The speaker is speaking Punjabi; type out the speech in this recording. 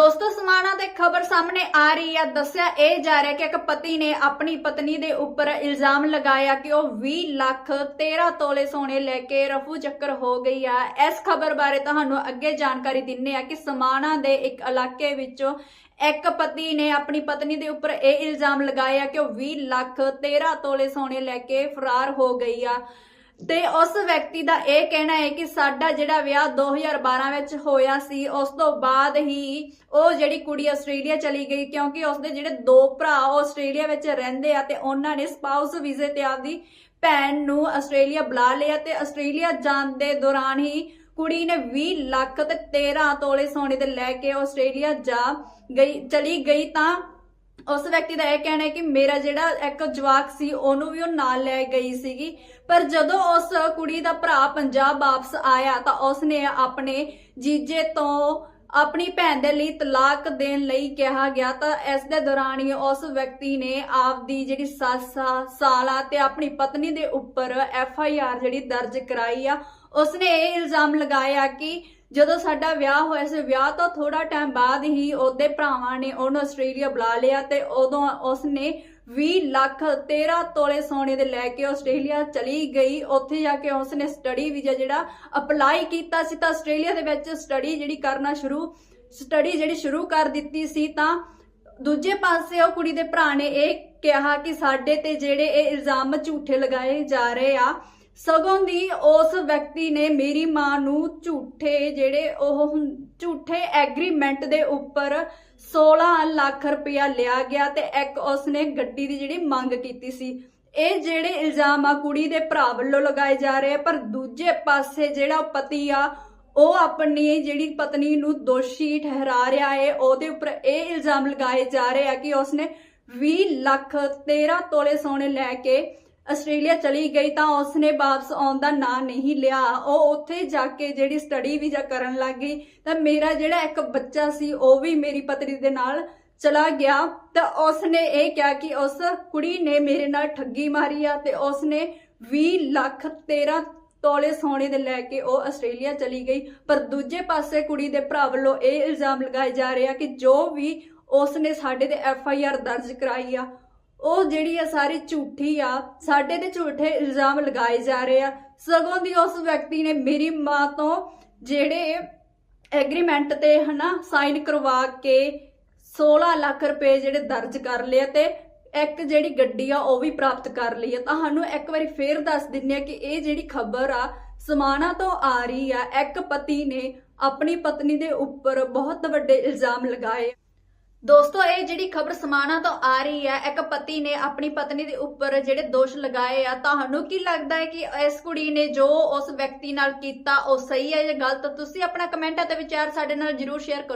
ਦੋਸਤੋ, ਸਮਾਣਾ ਤੇ ਖਬਰ ਸਾਹਮਣੇ ਆ ਰਹੀ ਹੈ ਦੱਸਿਆ ਇਹ ਜਾ ਰਿਹਾ ਕਿ ਇੱਕ ਪਤੀ ਨੇ ਆਪਣੀ ਪਤਨੀ ਦੇ ਉੱਪਰ ਇਲਜ਼ਾਮ ਲਗਾਇਆ ਕਿ ਉਹ 20 ਲੱਖ 13 ਤੋਲੇ ਸੋਨੇ ਲੈ ਕੇ ਰਫੂ ਚੱਕਰ ਹੋ ਗਈ ਆ। ਇਸ ਖਬਰ ਬਾਰੇ ਤੁਹਾਨੂੰ ਅੱਗੇ ਜਾਣਕਾਰੀ ਦਿੰਨੇ ਆ ਕਿ ਸਮਾਣਾ ਦੇ ਇੱਕ ਇਲਾਕੇ ਵਿੱਚੋਂ ਇੱਕ ਪਤੀ ਨੇ ਆਪਣੀ ਪਤਨੀ ਦੇ ਉੱਪਰ ਇਹ ਇਲਜ਼ਾਮ ਲਗਾਇਆ ਕਿ ਉਹ 20 ਲੱਖ 13 ਤੋਲੇ ਸੋਨੇ ਲੈ ਕੇ ਫਰਾਰ ਹੋ ਗਈ ਆ। ਤੇ ਉਸ ਵਿਅਕਤੀ ਦਾ ਇਹ ਕਹਿਣਾ ਹੈ ਕਿ ਸਾਡਾ ਜਿਹੜਾ ਵਿਆਹ 2012 ਵਿੱਚ ਹੋਇਆ ਸੀ, ਉਸ ਤੋਂ ਬਾਅਦ ਹੀ ਉਹ ਜਿਹੜੀ ਕੁੜੀ ਆਸਟ੍ਰੇਲੀਆ ਚਲੀ ਗਈ, ਕਿਉਂਕਿ ਉਸਦੇ ਜਿਹੜੇ ਦੋ ਭਰਾ ਉਹ ਆਸਟ੍ਰੇਲੀਆ ਵਿੱਚ ਰਹਿੰਦੇ ਆ ਤੇ ਉਹਨਾਂ ਨੇ ਸਪਾਊਸ ਵੀਜ਼ੇ ਤੇ ਆਪਦੀ ਭੈਣ ਨੂੰ ਆਸਟ੍ਰੇਲੀਆ ਬੁਲਾ ਲਿਆ ਤੇ ਆਸਟ੍ਰੇਲੀਆ ਜਾਣ ਦੇ ਦੌਰਾਨ ਹੀ ਕੁੜੀ ਨੇ 20 ਲੱਖ ਤੇ 13 ਤੋਲੇ ਸੋਨੇ ਦੇ ਲੈ ਕੇ ਆਸਟ੍ਰੇਲੀਆ ਜਾ ਗਈ, ਚਲੀ ਗਈ ਤਾਂ ਉਸ ਵਿਅਕਤੀ ਦਾ ਇਹ ਕਹਿਣਾ ਹੈ ਕਿ ਮੇਰਾ ਜਿਹੜਾ ਇੱਕ ਜਵਾਕ ਸੀ ਉਹਨੂੰ ਵੀ ਉਹ ਨਾਲ ਲੈ ਗਈ ਸੀਗੀ। ਪਰ ਜਦੋਂ ਉਸ ਕੁੜੀ ਦਾ ਭਰਾ ਪੰਜਾਬ ਵਾਪਸ ਆਇਆ ਤਾਂ ਉਸਨੇ ਆਪਣੇ ਜੀਜੇ ਤੋਂ ਆਪਣੀ ਭੈਣ ਦੇ ਲਈ ਤਲਾਕ ਦੇਣ ਲਈ ਕਿਹਾ ਗਿਆ। ਤਾਂ ਇਸ ਦੇ ਦੌਰਾਨ ਹੀ ਉਸ ਵਿਅਕਤੀ ਨੇ ਆਪਦੀ ਜਿਹੜੀ ਸੱਸ ਆ, ਸਾਲਾ ਤੇ ਆਪਣੀ ਪਤਨੀ ਦੇ ਉੱਪਰ ਐਫ ਆਈ ਆਰ ਜਿਹੜੀ ਦਰਜ ਕਰਾਈ ਆ ਉਸਨੇ ਇਹ ਇਲਜ਼ਾਮ ਲਗਾਇਆ ਕਿ ਜਦੋਂ ਸਾਡਾ ਵਿਆਹ ਹੋਇਆ ਸੀ, ਵਿਆਹ ਤੋਂ ਥੋੜਾ ਟਾਈਮ ਬਾਅਦ ਹੀ ਉਹਦੇ ਭਰਾਵਾਂ ਨੇ ਉਹਨੂੰ ਆਸਟ੍ਰੇਲੀਆ ਬੁਲਾ ਲਿਆ ਤੇ ਉਦੋਂ ਉਸਨੇ 20 ਲੱਖ 13 ਤੋਲੇ ਸੋਨੇ ਦੇ ਲੈ ਕੇ ਆਸਟ੍ਰੇਲੀਆ ਚਲੀ ਗਈ। ਉੱਥੇ ਜਾ ਕੇ ਉਸਨੇ ਸਟੱਡੀ ਵੀਜ਼ਾ ਜਿਹੜਾ ਅਪਲਾਈ ਕੀਤਾ ਸੀ ਤਾਂ ਆਸਟ੍ਰੇਲੀਆ ਦੇ ਵਿੱਚ ਸਟੱਡੀ ਜਿਹੜੀ ਕਰਨਾ ਸ਼ੁਰੂ ਸਟੱਡੀ ਜਿਹੜੀ ਸ਼ੁਰੂ ਕਰ ਦਿੱਤੀ ਸੀ ਤਾਂ ਦੂਜੇ ਪਾਸੇ ਉਹ ਕੁੜੀ ਦੇ ਭਰਾ ਨੇ ਇਹ ਕਿਹਾ ਕਿ ਸਾਡੇ ਤੇ ਜਿਹੜੇ ਇਹ ਇਲਜ਼ਾਮ ਝੂਠੇ ਲਗਾਏ ਜਾ ਰਹੇ ਆ ਸਗੋਂ ਦੀ ਉਸ ਵਿਅਕਤੀ ਨੇ ਮੇਰੀ ਮਾਂ ਨੂੰ ਝੂਠੇ ਜਿਹੜੇ ਉਹ ਝੂਠੇ ਐਗਰੀਮੈਂਟ ਦੇ ਉੱਪਰ 16 ਲੱਖ ਰੁਪਇਆ ਲਿਆ ਗਿਆ ਤੇ ਇੱਕ ਉਸਨੇ ਗੱਡੀ ਦੀ ਜਿਹੜੀ ਮੰਗ ਕੀਤੀ ਸੀ। ਇਹ ਜਿਹੜੇ ਇਲਜ਼ਾਮ ਆ ਕੁੜੀ ਦੇ ਭਰਾ ਵੱਲੋਂ ਲਗਾਏ ਜਾ ਰਹੇ ਆ, ਪਰ ਦੂਜੇ ਪਾਸੇ ਜਿਹੜਾ ਪਤੀ ਆ, ਉਹ ਆਪਣੀ ਜਿਹੜੀ ਪਤਨੀ ਨੂੰ ਦੋਸ਼ੀ ਠਹਿਰਾ ਰਿਹਾ ਹੈ ਉਹਦੇ ਉੱਪਰ ਇਹ ਇਲਜ਼ਾਮ ਲਗਾਏ ਜਾ ਰਹੇ ਆ ਕਿ ਉਸਨੇ 20 ਲੱਖ 13 ਤੋਲੇ ਸੋਨੇ ਲੈ ਕੇ ਆਸਟ੍ਰੇਲੀਆ ਚਲੀ ਗਈ ਤਾਂ ਉਸਨੇ ਵਾਪਸ ਆਉਣ ਦਾ ਨਾਂ ਨਹੀਂ ਲਿਆ। ਉਹ ਉੱਥੇ ਜਾ ਕੇ ਜਿਹੜੀ ਸਟੱਡੀ ਵੀਜ਼ਾ ਕਰਨ ਲੱਗ ਗਈ। ਤਾਂ ਮੇਰਾ ਜਿਹੜਾ ਇੱਕ ਬੱਚਾ ਸੀ, ਉਹ ਵੀ ਮੇਰੀ ਪਤਨੀ ਦੇ ਨਾਲ ਚਲਾ ਗਿਆ। ਤਾਂ ਉਸਨੇ ਇਹ ਕਿਹਾ ਕਿ ਉਸ ਕੁੜੀ ਨੇ ਮੇਰੇ ਨਾਲ ਠੱਗੀ ਮਾਰੀ ਆ ਤੇ ਉਸਨੇ 20 ਲੱਖ 13 ਤੋਲੇ ਸੋਨੇ ਦੇ ਲੈ ਕੇ ਉਹ ਆਸਟ੍ਰੇਲੀਆ ਚਲੀ ਗਈ। ਪਰ ਦੂਜੇ ਪਾਸੇ ਕੁੜੀ ਦੇ ਭਰਾ ਵੱਲੋਂ ਇਹ ਇਲਜ਼ਾਮ ਲਗਾਏ ਜਾ ਰਿਹਾ ਕਿ ਜੋ ਵੀ ਉਸਨੇ ਸਾਡੇ ਤੇ ਐਫ ਆਈ ਆਰ ਦਰਜ ਕਰਾਈ ਆ ਉਹ ਜਿਹੜੀ ਆ ਸਾਰੀ ਝੂਠੀ ਆ, ਸਾਡੇ ਤੇ ਝੂਠੇ ਇਲਜ਼ਾਮ ਲਗਾਏ ਜਾ ਰਹੇ ਆ। ਸਗੋਂ ਦੀ ਉਸ ਵਿਅਕਤੀ ਨੇ ਮੇਰੀ ਮਾਂ ਤੋਂ ਜਿਹੜੇ ਐਗਰੀਮੈਂਟ ਤੇ ਹਨਾ ਸਾਈਨ ਕਰਵਾ ਕੇ 16 ਲੱਖ ਰੁਪਏ ਜਿਹੜੇ ਦਰਜ ਕਰ ਲਏ ਤੇ ਇੱਕ ਜਿਹੜੀ ਗੱਡੀ ਆ ਉਹ ਵੀ ਪ੍ਰਾਪਤ ਕਰ ਲਈ ਆ। ਤੁਹਾਨੂੰ ਇੱਕ ਵਾਰੀ ਫੇਰ ਦੱਸ ਦਿੰਨੇ ਆ ਕਿ ਇਹ ਜਿਹੜੀ ਖਬਰ ਆ ਸਮਾਣਾ ਤੋਂ ਆ ਰਹੀ ਆ। ਇੱਕ ਪਤੀ ਨੇ ਆਪਣੀ ਪਤਨੀ ਦੇ ਉੱਪਰ ਬਹੁਤ ਵੱਡੇ ਇਲਜ਼ਾਮ ਲਗਾਏ। ਦੋਸਤੋ, ਇਹ ਜਿਹੜੀ ਖਬਰ ਸਮਾਣਾ ਤੋਂ ਆ ਰਹੀ ਹੈ, ਇੱਕ ਪਤੀ ਨੇ ਆਪਣੀ ਪਤਨੀ ਦੇ ਉੱਪਰ ਜਿਹੜੇ ਦੋਸ਼ ਲਗਾਏ ਆ, ਤੁਹਾਨੂੰ ਕੀ ਲੱਗਦਾ ਹੈ ਕਿ ਇਸ ਕੁੜੀ ਨੇ ਜੋ ਉਸ ਵਿਅਕਤੀ ਨਾਲ ਕੀਤਾ, ਉਹ ਸਹੀ ਹੈ ਜਾਂ ਗਲਤ? ਤੁਸੀਂ ਆਪਣਾ ਕਮੈਂਟ ਅਤੇ ਵਿਚਾਰ ਸਾਡੇ ਨਾਲ ਜਰੂਰ ਸ਼ੇਅਰ ਕਰੋ।